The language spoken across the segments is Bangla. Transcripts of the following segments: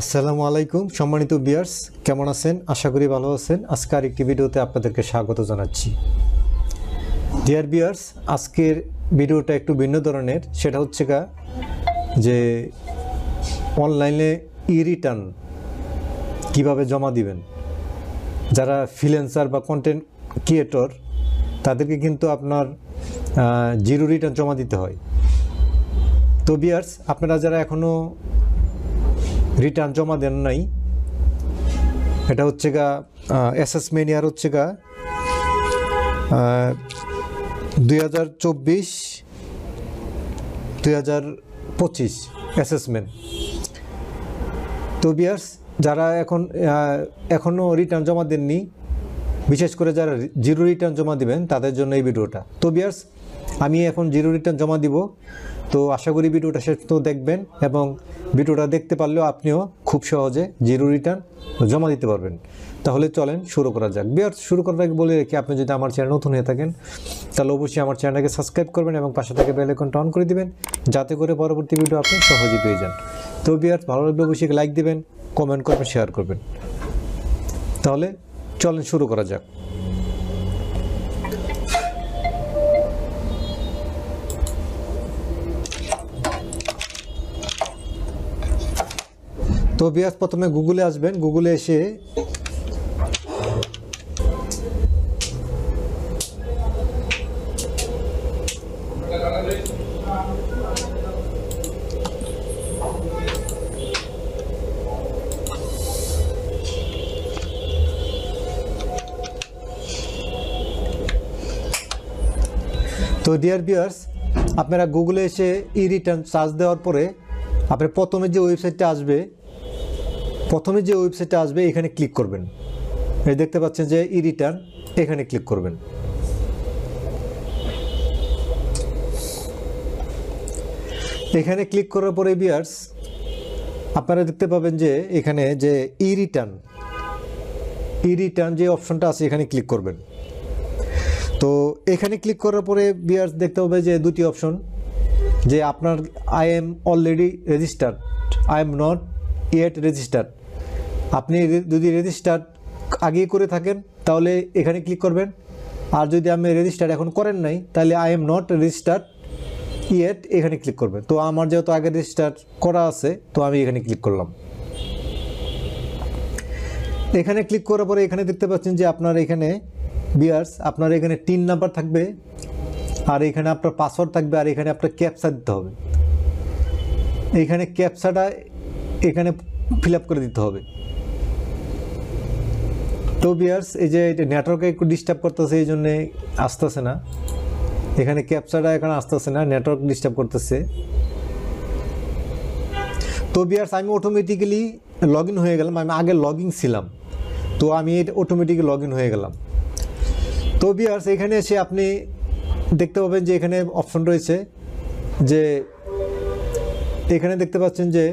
আসসালামু আলাইকুম, সম্মানিত বিয়ার্স কেমন আছেন? আশা করি ভালো আছেন। আজকে আরেকটি ভিডিওতে আপনাদেরকে স্বাগত জানাচ্ছি। ডিয়ার বিয়ার্স আজকের ভিডিওটা একটু ভিন্ন ধরনের। সেটা হচ্ছে গা, যে অনলাইনে ই রিটার্ন কীভাবে জমা দিবেন? যারা ফ্রিল্যান্সার বা কন্টেন্ট ক্রিয়েটর তাদেরকে কিন্তু আপনার জিরো রিটার্ন জমা দিতে হয়। তো বিয়ার্স আপনারা যারা এখনও রিটার্ন জমা দেন নাই। এটা হচ্ছে গা অ্যাসেসমেন্ট ইয়ার হচ্ছে গা দুই হাজার চব্বিশ, দুই হাজার পঁচিশ অ্যাসেসমেন্ট তো বিয়ার্স যারা এখন এখনও রিটার্ন জমা দেননি, বিশেষ করে যারা জিরো রিটার্ন জমা দিবেন, তাদের জন্য এই ভিডিওটা। তো বিয়ার্স আমি এখন জিরো রিটার্ন জমা দিব। তো আশা করি ভিডিওটা শেষ তো দেখবেন এবং ভিডিওটা দেখতে পারলেও আপনিও খুব সহজে জিরো রিটার্ন জমা দিতে পারবেন। তাহলে চলেন শুরু করা যাক। বিয়ার শুরু করার আগে বলে রেখে, আপনি যদি আমার চ্যানেল নতুন হয়ে থাকেন, তাহলে অবশ্যই আমার চ্যানেলটাকে সাবস্ক্রাইব করবেন এবং পাশে থেকে বেল আইকনটা অন করে দিবেন, যাতে করে পরবর্তী ভিডিও আপনি সহজে পেয়ে যান। তো বিয়ার ভালো লাগলে অবশ্যই লাইক দিবেন কমেন্ট করবেন শেয়ার করবেন। তাহলে চলেন শুরু করা যাক। তো বিয়াস প্রথমে গুগলে আসবেন, গুগলে এসে তো ডিয়ার বিয়ার্স আপনারা গুগলে এসে ই রিটার্ন চার্জ দেওয়ার পরে আপনার প্রথমে যে ওয়েবসাইটটা আসবে প্রথমে যে ওয়েবসাইটটা আসবে, এখানে ক্লিক করবেন। এই দেখতে পাচ্ছেন যে ই রিটার্ন, এখানে ক্লিক করবেন। এখানে ক্লিক করার পরে বিয়ার্স আপনারা দেখতে পাবেন যে এখানে যে ই রিটার্ন ই রিটার্ন যে অপশনটা আছে, এখানে ক্লিক করবেন। তো এখানে ক্লিক করার পরে বিয়ার্স দেখতে হবে যে দুটি অপশন, যে আপনার I am already registered, I am not yet registered. আপনি যদি রেজিস্টার্ড আগে করে থাকেন, তাহলে এখানে ক্লিক করবেন। আর যদি আপনি রেজিস্টার্ড এখন করেন নাই, তাহলে I am not registered yet এখানে ক্লিক করবেন। তো আমার যেহেতু আগে রেজিস্টার করা আছে, তো আমি এখানে ক্লিক করলাম। এখানে ক্লিক করার পরে এখানে দেখতে পাচ্ছেন যে আপনার এখানে বিয়ার্স আপনার এখানে তিন নাম্বার থাকবে, আর এখানে আপনার পাসওয়ার্ড থাকবে, আর এখানে আপনার ক্যাপসা দিতে হবে। এখানে ক্যাপসাটা এখানে ফিল করে দিতে হবে। তো বিয়ার্স এই যে এটা নেটওয়ার্কে একটু ডিস্টার্ব করতেছে, এই জন্যে আসতেছে না। এখানে ক্যাপসাটা এখানে আসতেছে না নেটওয়ার্ক ডিস্টার্ব করতেছে। তো বিয়ার্স আমি অটোমেটিক্যালি লগ হয়ে গেলাম, আমি আগে লগ ছিলাম, তো আমি এটা অটোমেটিক লগ হয়ে গেলাম। তো বিয়ার্স এখানে এসে আপনি দেখতে পাবেন যে এখানে অপশন রয়েছে, যে এখানে দেখতে পাচ্ছেন যে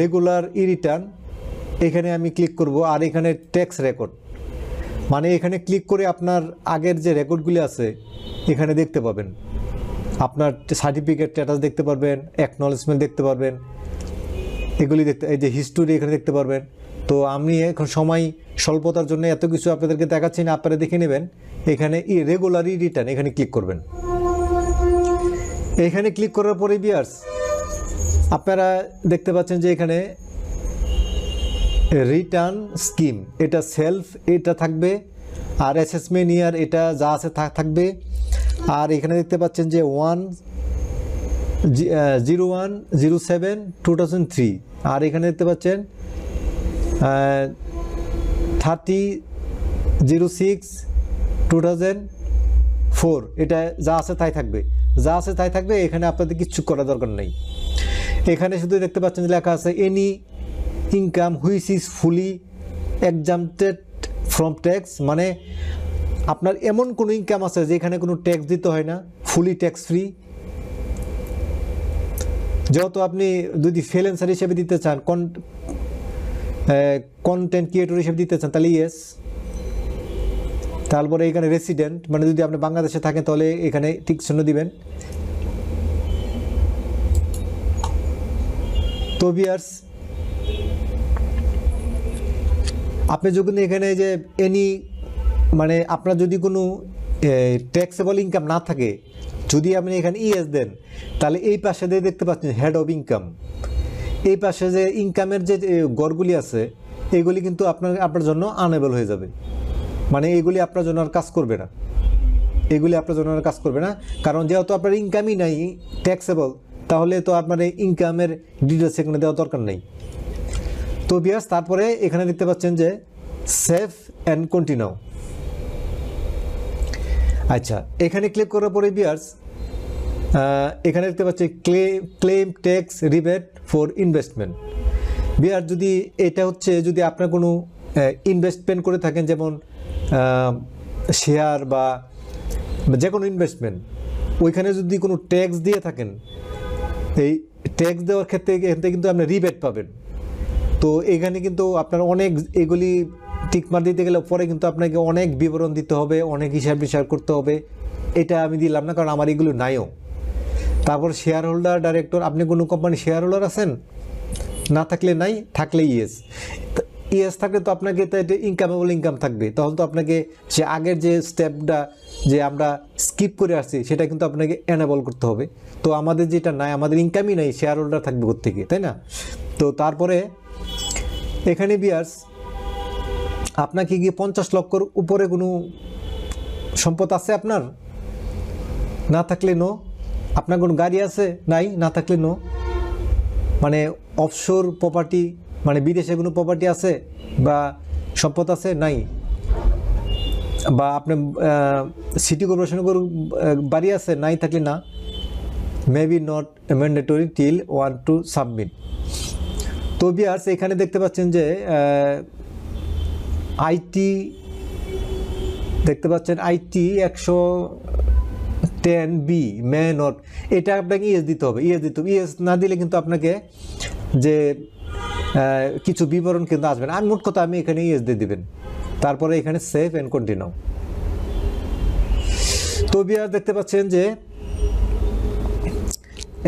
রেগুলার ই রিটার্ন এখানে আমি ক্লিক করব আর এখানে ট্যাক্স রেকর্ড মানে এখানে ক্লিক করে আপনার আগের যে রেকর্ডগুলি আছে, এখানে দেখতে পাবেন। আপনার সার্টিফিকেট স্ট্যাটাস দেখতে পারবেন অ্যাকনলেজমেন্ট দেখতে পারবেন। এগুলি দেখতে, এই যে হিস্টোরি এখানে দেখতে পারবেন। তো আমি এখন সময় স্বল্পতার জন্য এত কিছু আপনাদেরকে দেখাচ্ছি না, আপনারা দেখে নেবেন। এখানে ই রেগুলারই রিটার্ন এখানে ক্লিক করবেন। এখানে ক্লিক করার পরে বিয়ার্স আপনারা দেখতে পাচ্ছেন যে এখানে রিটার্ন স্কিম। এটা সেলফ, এটা থাকবে, আর অ্যাসেসমেন্ট ইয়ার এটা যা আছে থাকবে। আর এখানে দেখতে পাচ্ছেন যে one zero one, zero seven, two thousand three. আর এখানে দেখতে পাচ্ছেন thirty, zero six, two thousand four. এটা যা আছে তাই থাকবে। যা আছে তাই থাকবে, এখানে আপনাদের কিচ্ছু করা দরকার নেই। এখানে শুধু দেখতে পাচ্ছেন যে লেখা আছে any income which is fully exempted from tax মানে আপনার এমন কোনো ইনকাম আছে যেখানে কোনো ট্যাক্স দিতে হয় না ফুলি ট্যাক্স ফ্রি যেহেতু আপনি যদি ফ্রিল্যান্সার হিসেবে দিতে চান কন কন্টেন্ট ক্রিয়েটর হিসেবে দিতে চান, তাহলে ইয়েস তারপরে এখানে রেসিডেন্ট মানে যদি আপনি বাংলাদেশে থাকেন, তাহলে এখানে ঠিক শূন্য দিবেন। তো বিয়ার্স আপনি যখন এখানে যে এনি মানে আপনার যদি কোনো ট্যাক্সেবল ইনকাম না থাকে, যদি আপনি এখানে ইএস দেন, তাহলে এই পাশে দিয়ে দেখতে পাচ্ছেন হেড অফ ইনকাম এই পাশে যে ইনকামের যে গড়গুলি আছে, এগুলি কিন্তু আপনার আপনার জন্য আনেবল হয়ে যাবে। মানে এগুলি আপনার জন্য আর কাজ করবে না। এগুলি আপনার জন্য আর কাজ করবে না। কারণ যেহেতু আপনার ইনকামই নাই ট্যাক্সেবল তাহলে তো আপনার ইনকামের ডিটেলস এখানে দেওয়া দরকার নেই। তো বিয়াস তারপরে এখানে দেখতে পাচ্ছেন যে সেভ অ্যান্ড কন্টিনিউ। আচ্ছা এখানে ক্লিক করার পরে বিয়ার্স এখানে দেখতে পাচ্ছি claim claim tax rebate for investment viewer যদি এটা হচ্ছে যদি আপনার কোনো ইনভেস্টমেন্ট করে থাকেন, যেমন শেয়ার বা যে কোনো ইনভেস্টমেন্ট ওইখানে যদি কোনো ট্যাক্স দিয়ে থাকেন, এই ট্যাক্স দেওয়ার ক্ষেত্রে এখান থেকে কিন্তু আপনি রিবেট পাবেন। তো এখানে কিন্তু আপনার অনেক এগুলি টিকমার দিতে গেলে পরে কিন্তু আপনাকে অনেক বিবরণ দিতে হবে, অনেক হিসাব বিচার করতে হবে। এটা আমি দিলাম না, কারণ আমার এগুলো নাইও। তারপর শেয়ার হোল্ডার ডাইরেক্টর আপনি কোনো কোম্পানি শেয়ার হোল্ডার আছেন? না থাকলে নাই থাকলে ইয়েস ইয়েস থাকলে তো আপনাকে তো এটা ইনকামেবল ইনকাম থাকবে। তখন তো আপনাকে সে আগের যে স্টেপটা যে আমরা স্কিপ করে আসছি, সেটা কিন্তু আপনাকে এনাবল করতে হবে। তো আমাদের যেটা নাই, আমাদের ইনকামই নাই শেয়ার হোল্ডার থাকবে থেকে তাই না? তো তারপরে এখানে বিয়ার্স, আপনাকে কি পঞ্চাশ লক্ষর উপরে কোনো সম্পদ আছে আপনার? না থাকলে নো আপনার কোনো গাড়ি আছে? নাই, না থাকলে নো মানে অফশোর প্রপার্টি মানে বিদেশে কোনো প্রপার্টি আছে? বা সম্পদ আছে? নাই। বা আপনি সিটি কর্পোরেশনের কোনো বাড়ি আছে? নাই থাকলে না। Maybe not mandatory till want to submit তো বিয়ার্স, এখানে দেখতে পাচ্ছেন যে আইটি দেখতে পাচ্ছেন আইটি একশো টেন বি মে নট এটা আপনাকে ইএস দিতে হবে, ইএস দিতে হবে। ইএস না দিলে কিন্তু আপনাকে যে কিছু বিবরণ কিন্তু আসবে না। আমি মোট কথা, আমি এখানে ইএস দিয়ে দেবেন। তারপরে এখানে সেভ অ্যান্ড কন্টিনিউ। তো বিয়ার দেখতে পাচ্ছেন যে,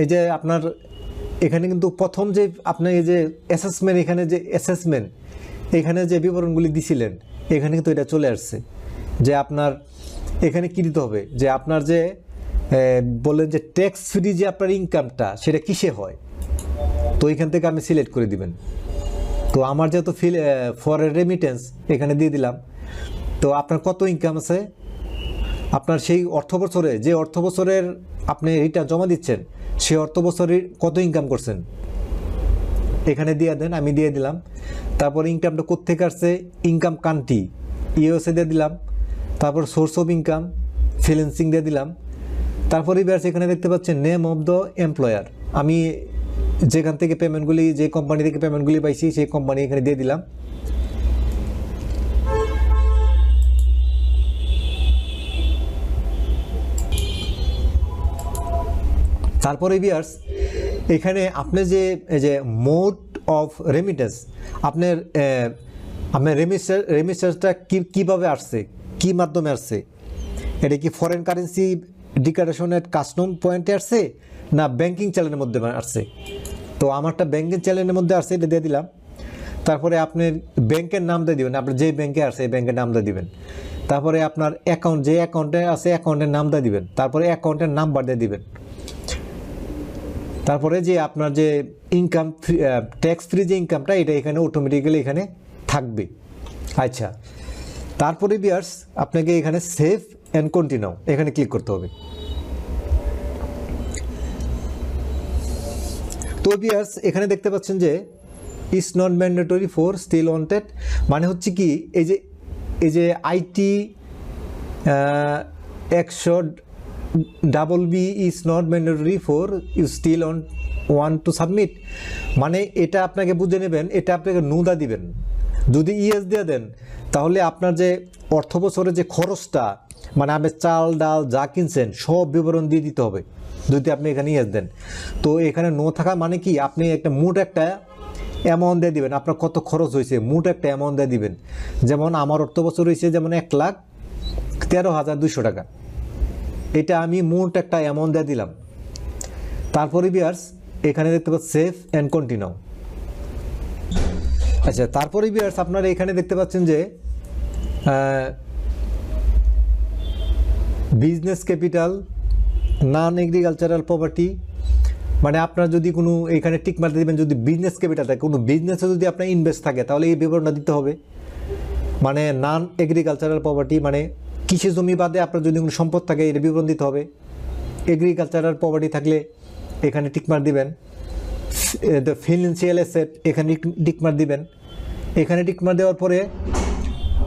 এই যে আপনার এখানে কিন্তু প্রথম যে আপনার এই যে অ্যাসেসমেন্ট এখানে যে অ্যাসেসমেন্ট এখানে যে বিবরণগুলি দিছিলেন, এখানে কিন্তু এটা চলে আসছে। যে আপনার, এখানে কী দিতে হবে? যে আপনার যে বললেন যে ট্যাক্স ফ্রি যে আপনার ইনকামটা সেটা কিসে হয়? তো এখান থেকে আপনি সিলেক্ট করে দিবেন। তো আমার যেহেতু ফিল ফরেন রেমিটেন্স এখানে দিয়ে দিলাম। তো আপনার কত ইনকাম আছে? আপনার সেই অর্থ বছরে যে অর্থ বছরের আপনি রিটার্ন জমা দিচ্ছেন সেই অর্থ বছরে কত ইনকাম করছেন? এখানে দিয়ে দেন, আমি দিয়ে দিলাম। তারপর ইনকামটা কোথেকে আসছে? ইনকাম কান্ট্রি ইউএসএ দিয়ে দিলাম। তারপর সোর্স অফ ইনকাম ফিলেন্সিং দিয়ে দিলাম। তারপর এবার এখানে দেখতে পাচ্ছেন নেম অফ দ্য এমপ্লয়ার আমি যেখান থেকে পেমেন্টগুলি যে কোম্পানি থেকে পেমেন্টগুলি পাইছি, সেই কোম্পানি এখানে দিয়ে দিলাম। তারপরে বিয়ার্স এখানে আপনি যে, এই যে মোড অফ রেমিটেন্স আপনার আপনার রেমিস্টার রেমিস্টারটা কী, কীভাবে আসছে, কী মাধ্যমে আসছে? এটা কি foreign currency declaration at custom পয়েন্টে আসছে, না ব্যাংকিং চ্যানেলের মধ্যে আসছে? তো আমারটা ব্যাংকিং চ্যানেলের মধ্যে আসছে, এটা দিয়ে দিলাম। তারপরে আপনি ব্যাংকের নাম দিয়ে দিবেন আপনার যে ব্যাংকে আসে এই ব্যাংকের নাম দিয়ে দিবেন। তারপরে আপনার অ্যাকাউন্ট যে অ্যাকাউন্টে আছে অ্যাকাউন্টের নাম দিয়ে দিবেন। তারপরে অ্যাকাউন্টের নাম্বার দিয়ে দিবেন। তারপরে যে আপনার যে ইনকাম ট্যাক্স ফ্রি যে ইনকামটা এটা এখানে অটোমেটিক্যালি এখানে থাকবে। আচ্ছা। তারপরে বিয়ার্স আপনাকে এখানে সেভ অ্যান্ড কন্টিনিউ এখানে ক্লিক করতে হবে। তো বিয়ার্স এখানে দেখতে পাচ্ছেন যে is not mandatory for still wanted মানে হচ্ছে কি, এই যে এই যে আইটি একশো double B is not mandatory for you still on want to submit মানে এটা আপনাকে বুঝে নেবেন, এটা আপনাকে নুদা দিবেন। যদি ইএস দিয়ে দেন, তাহলে আপনার যে অর্থ বছরের যে খরচটা মানে আপনি চাল, ডাল যা কিনছেন, সব বিবরণ দিয়ে দিতে হবে, যদি আপনি এখানে ইয়েস দেন। তো এখানে নো থাকা মানে কি, আপনি একটা মোট একটা অ্যামাউন্ট দিয়ে দিবেন। আপনার কত খরচ হয়েছে, মোট একটা অ্যামাউন্ট দিয়ে দিবেন। যেমন আমার অর্থ বছর হয়েছে যেমন এক লাখ তেরো হাজার দুশো টাকা। এটা আমি মোট একটা অ্যামাউন্ট দিয়ে দিলাম। তারপরে বিয়ার্স এখানে দেখতে পাচ্ছেন সেফ অ্যান্ড কন্টিনিউ আচ্ছা তারপরে বিয়ার্স আপনারা এখানে দেখতে পাচ্ছেন যে business capital non agricultural property মানে আপনার যদি কোনো, এখানে টিক মারতে দেবেন, যদি বিজনেস ক্যাপিটাল থাকে, কোনো বিজনেসে যদি আপনার ইনভেস্ট থাকে, তাহলে এই বিবরণটা দিতে হবে। মানে নন এগ্রিকালচারাল প্রপার্টি মানে কৃষি জমি বাদে আপনার যদি কোনো সম্পদ থাকে এর বিবরণ দিতে হবে। এগ্রিকালচারাল প্রপার্টি থাকলে এখানে টিকমার দিবেন। দ্য ফিনান্সিয়াল অ্যাসেট এখানে টিকমার দিবেন। এখানে টিকমার দেওয়ার পরে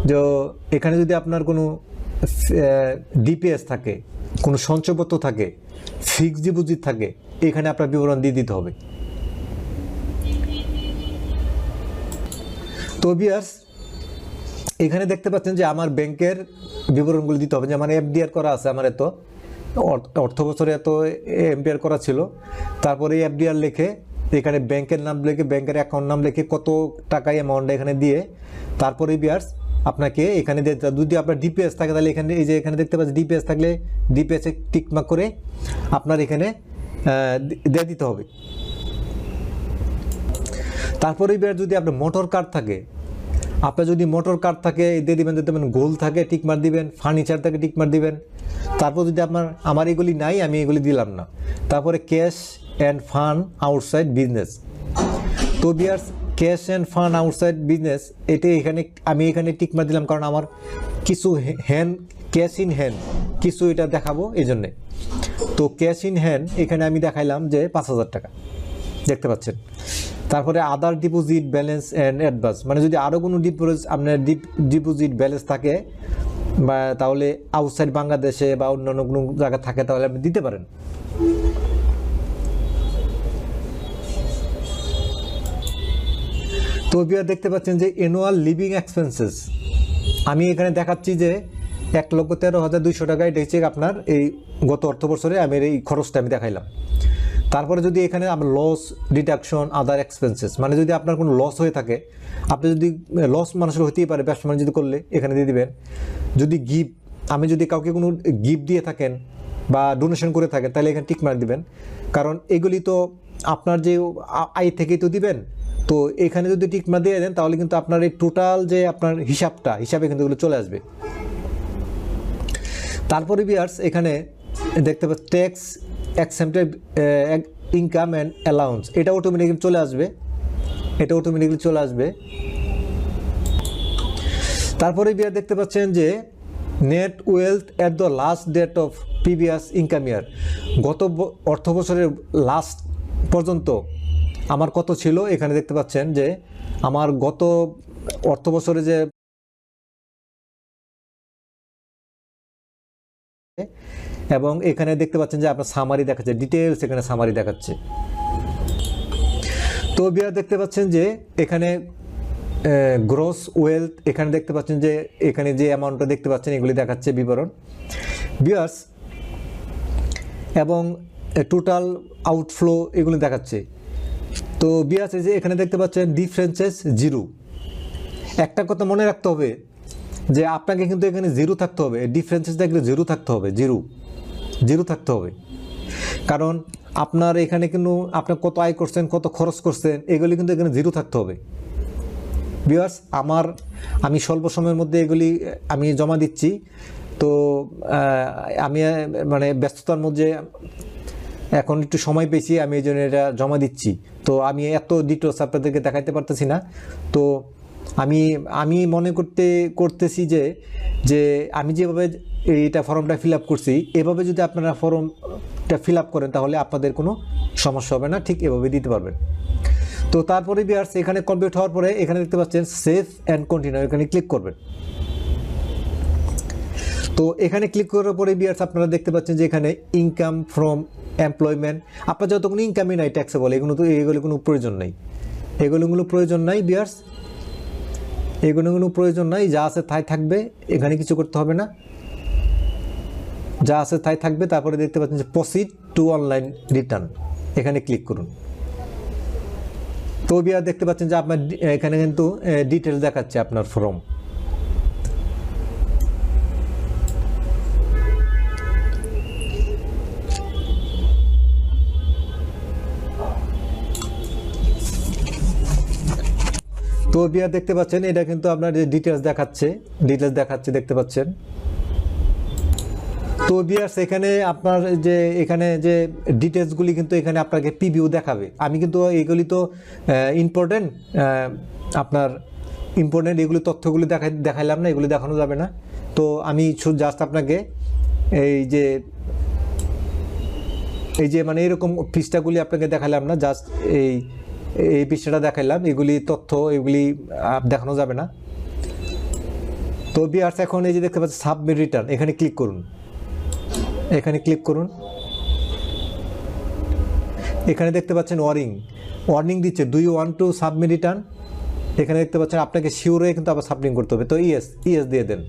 যে এখানে যদি আপনার কোনো ডিপিএস থাকে, কোনো সঞ্চয়পত্র থাকে ফিক্সড ডিপোজিট থাকে, এখানে আপনার বিবরণ দিয়ে দিতে হবে। তো বিয়ার্স এখানে দেখতে পাচ্ছেন যে আমার ব্যাংকের বিবরণগুলো দিতে হবে। যে আমার এফডিআর করা আছে আমার এত, অর্থ- বছরে এত এফডিআর করা ছিল। তারপরে এফডিআর লিখে এখানে ব্যাংকের নাম লিখে, ব্যাংকের অ্যাকাউন্ট নাম লিখে কত টাকায় অ্যামাউন্ট এখানে দিয়ে তারপরে বিয়ার্স আপনাকে এখানে যদি আপনার ডিপিএস থাকে তাহলে এখানে, এই যে এখানে দেখতে পাচ্ছেন ডিপিএস থাকলে ডিপিএসে টিকমাক করে আপনার এখানে দিয়ে দিতে হবে। তারপরে এবার যদি আপনার মোটর কার্ড থাকে আপনার যদি মোটর কার্ড থাকে, দিয়ে দিবেন যদি দেবেন, গোল থাকে টিকমার দিবেন ফার্নিচার থাকে টিকমার দিবেন। তারপর যদি আপনার, আমার এগুলি নাই, আমি এগুলি দিলাম না। তারপরে cash and fund outside business তো viewers cash and fund outside business এটা এখানে, আমি এখানে টিকমার দিলাম কারণ আমার কিছু হ্যান্ড ক্যাশ ইন হ্যান্ড কিছু এটা দেখাবো এই জন্যে তো ক্যাশ ইন হ্যান্ড এখানে আমি দেখাইলাম যে পাঁচ হাজার টাকা। দেখতে পাচ্ছেন? তারপরে other deposit balance and advance মানে যদি আরও কোনো ডিপোজিট আপনার ডিপোজিট ব্যালেন্স থাকে, বা তাহলে আউটসাইড বাংলাদেশে বা অন্যান্য কোনো জায়গা থাকে, তাহলে আপনি দিতে পারেন। তো বিয়ার দেখতে পাচ্ছেন যে অ্যানুয়াল লিভিং এক্সপেন্সেস আমি এখানে দেখাচ্ছি যে এক লক্ষ তেরো হাজার দুইশো টাকা, এটা হচ্ছে আপনার এই গত অর্থ বছরে আমি এই খরচটা আমি দেখাইলাম। তারপরে যদি এখানে আমার লস ডিডাকশন আদার এক্সপেন্সেস মানে যদি আপনার কোনো লস হয়ে থাকে, আপনি যদি লস মানুষের হতেই পারে, ব্যবসা যদি করলে, এখানে দিয়ে দিবেন। যদি গিফট আমি যদি কাউকে কোনো গিফট দিয়ে থাকেন বা ডোনেশন করে থাকেন, তাহলে এখানে টিক মার দিবেন। কারণ এগুলি তো আপনার যে আয় থেকেই তো দিবেন। তো এখানে যদি টিক মার দিয়ে দেন, তাহলে কিন্তু আপনার এই টোটাল যে আপনার হিসাবটা, হিসাবে কিন্তু এগুলো চলে আসবে। তারপরে বিয়ার্স এখানে দেখতে পাচ্ছি tax accepted income and allowance এটা অটোমেটিক্যালি চলে আসবে। এটা অটোমেটিক্যালি চলে আসবে। তারপরে বিয়ার দেখতে পাচ্ছেন যে net wealth at the last date of previous income year গত অর্থ বছরের লাস্ট পর্যন্ত আমার কত ছিল? এখানে দেখতে পাচ্ছেন যে, আমার গত অর্থ বছরে যে এবং এখানে দেখতে পাচ্ছেন যে আপনার সামারি দেখাচ্ছে ডিটেলস এখানে সামারি দেখাচ্ছে। তো বিয়ার দেখতে পাচ্ছেন যে এখানে গ্রোস ওয়েলথ এখানে দেখতে পাচ্ছেন যে এখানে যে অ্যামাউন্টটা দেখতে পাচ্ছেন, এগুলি দেখাচ্ছে বিবরণ। বিয়ার্স, এবং টোটাল আউটফ্লো এগুলি দেখাচ্ছে। তো বিয়ার্স, এই যে এখানে দেখতে পাচ্ছেন ডিফারেন্সেস জিরো একটা কথা মনে রাখতে হবে যে আপনাকে কিন্তু এখানে জিরো থাকতে হবে ডিফারেন্সেস দেখলে জিরো থাকতে হবে জিরো জিরো থাকতে হবে। কারণ আপনার এখানে কিন্তু আপনার কত আয় করছেন, কত খরচ করছেন, এগুলি কিন্তু এখানে জিরো থাকতে হবে। বিয়ার্স আমার, আমি স্বল্প সময়ের মধ্যে এগুলি, আমি জমা দিচ্ছি। তো আমি মানে ব্যস্ততার মধ্যে এখন একটু সময় পেয়েছি, আমি এই জন্য এটা জমা দিচ্ছি। তো আমি এত ডিটেলস আপনাদেরকে দেখাইতে পারতেছি না। তো আমি আমি মনে করতে, করতেছি যে যে আমি যেভাবে এইটা ফর্মটা ফিল আপ করছি, এভাবে যদি আপনারা ফর্মটা ফিল আপ করেন তাহলে আপনাদের কোনো সমস্যা হবে না, ঠিক এভাবে দিতে পারবেন। তো তারপরে বিয়ার্স এখানে কমপ্লিট হওয়ার পরে এখানে দেখতে পাচ্ছেন সেভ অ্যান্ড কন্টিনিউ এখানে ক্লিক করবেন। তো এখানে ক্লিক করার পরে বিয়ার্স আপনারা দেখতে পাচ্ছেন যে এখানে ইনকাম ফ্রম এমপ্লয়মেন্ট আপনার যত কোনো ইনকামই নাই ট্যাক্সেবল এগুলো তো, এগুলো কোনো প্রয়োজন নেই। এগুলো কোনো প্রয়োজন নাই বিয়ার্স এগুলো কোনো প্রয়োজন নাই, যা আছে তাই থাকবে, এখানে কিছু করতে হবে না। যা আছে তাই থাকবে, তারপরে দেখতে পাচ্ছেন যে প্রসিড টু অনলাইন রিটার্ন এখানে ক্লিক করুন। তবে আর দেখতে পাচ্ছেন যে আপনার, এখানে কিন্তু ডিটেল দেখাচ্ছে আপনার ফর্ম তো বিয়ার দেখতে পাচ্ছেন, এটা কিন্তু আপনার যে ডিটেলস দেখাচ্ছে ডিটেলস দেখাচ্ছে, দেখতে পাচ্ছেন। তো বিয়ার্স এখানে আপনার যে এখানে যে ডিটেলসগুলি কিন্তু এখানে আপনাকে পিভিউ দেখাবে। আমি কিন্তু এগুলি তো ইম্পর্টেন্ট আপনার ইম্পর্টেন্ট এগুলি তথ্যগুলি দেখাই, দেখাইলাম না, এগুলি দেখানো যাবে না। তো আমি জাস্ট আপনাকে এই যে এই যে মানে এরকম পৃষ্ঠাগুলি আপনাকে দেখালাম না জাস্ট এই এই পৃষ্ঠাটা দেখাইলাম, এগুলি তথ্য, এগুলি দেখানো যাবে না। তো বিয়ার্স, এখন এই যে দেখতে পাচ্ছেন, সাবমিট রিটার্ন, এখানে ক্লিক করুন। এখানে ক্লিক করুন। এখানে দেখতে পাচ্ছেন ওয়ারিং ওয়ার্নিং দিচ্ছে দুই ওয়ান টু সাবমিট রিটার্ন এখানে দেখতে পাচ্ছেন, আপনাকে শিওর কিন্তু আবার সাবমিট করতে হবে। তো ইয়েস ইয়েস দিয়ে দেন।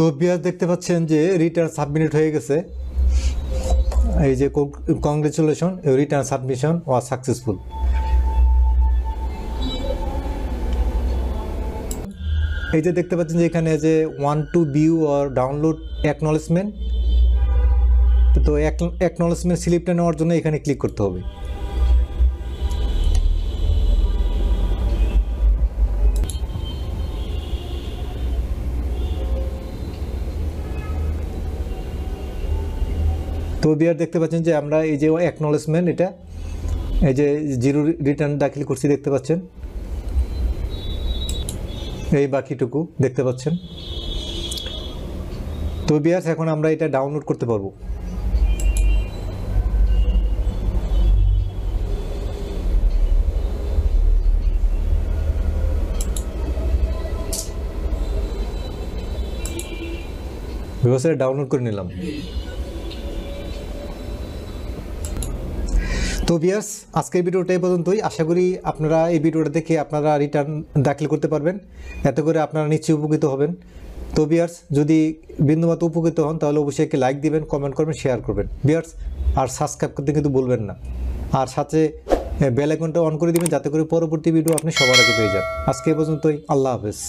তো বিয়ার দেখতে পাচ্ছেন যে রিটার্ন সাবমিট হয়ে গেছে। এই যে congratulation return submission was successful এই যে দেখতে পাচ্ছেন যে এখানে যে want to view or download acknowledgement তো অ্যাকনলেজমেন্ট স্লিপটা নেওয়ার জন্য এখানে ক্লিক করতে হবে। তো বিয়ার দেখতে পাচ্ছেন যে আমরা এই যে অ্যাকনলেজমেন্ট এটা, এই যে জিরো রিটার্ন দাখিল করছি দেখতে পাচ্ছেন। এই বাকিটুকু দেখতে পাচ্ছেন। তো বিয়ার্স এখন আমরা এটা ডাউনলোড করতে পারব। ব্যবসায় ডাউনলোড করে নিলাম। তো বিয়ার্স আজকের ভিডিওটা এই পর্যন্তই। আশা করি আপনারা এই ভিডিওটা দেখে আপনারা রিটার্ন দাখিল করতে পারবেন। এতে করে আপনারা নিশ্চয়ই উপকৃত হবেন। তো বিয়ার্স যদি বিন্দুমাত্র উপকৃত হন, তাহলে অবশ্যই একটি লাইক দিবেন কমেন্ট করবেন শেয়ার করবেন। বিয়ার্স আর সাবস্ক্রাইব করতে কিন্তু বলবেন না। আর সাথে বেল আইকনটা অন করে দিবেন, যাতে করে পরবর্তী ভিডিও আপনি সবার আগে পেয়ে যান। আজকে পর্যন্তই। আল্লাহ হাফেজ।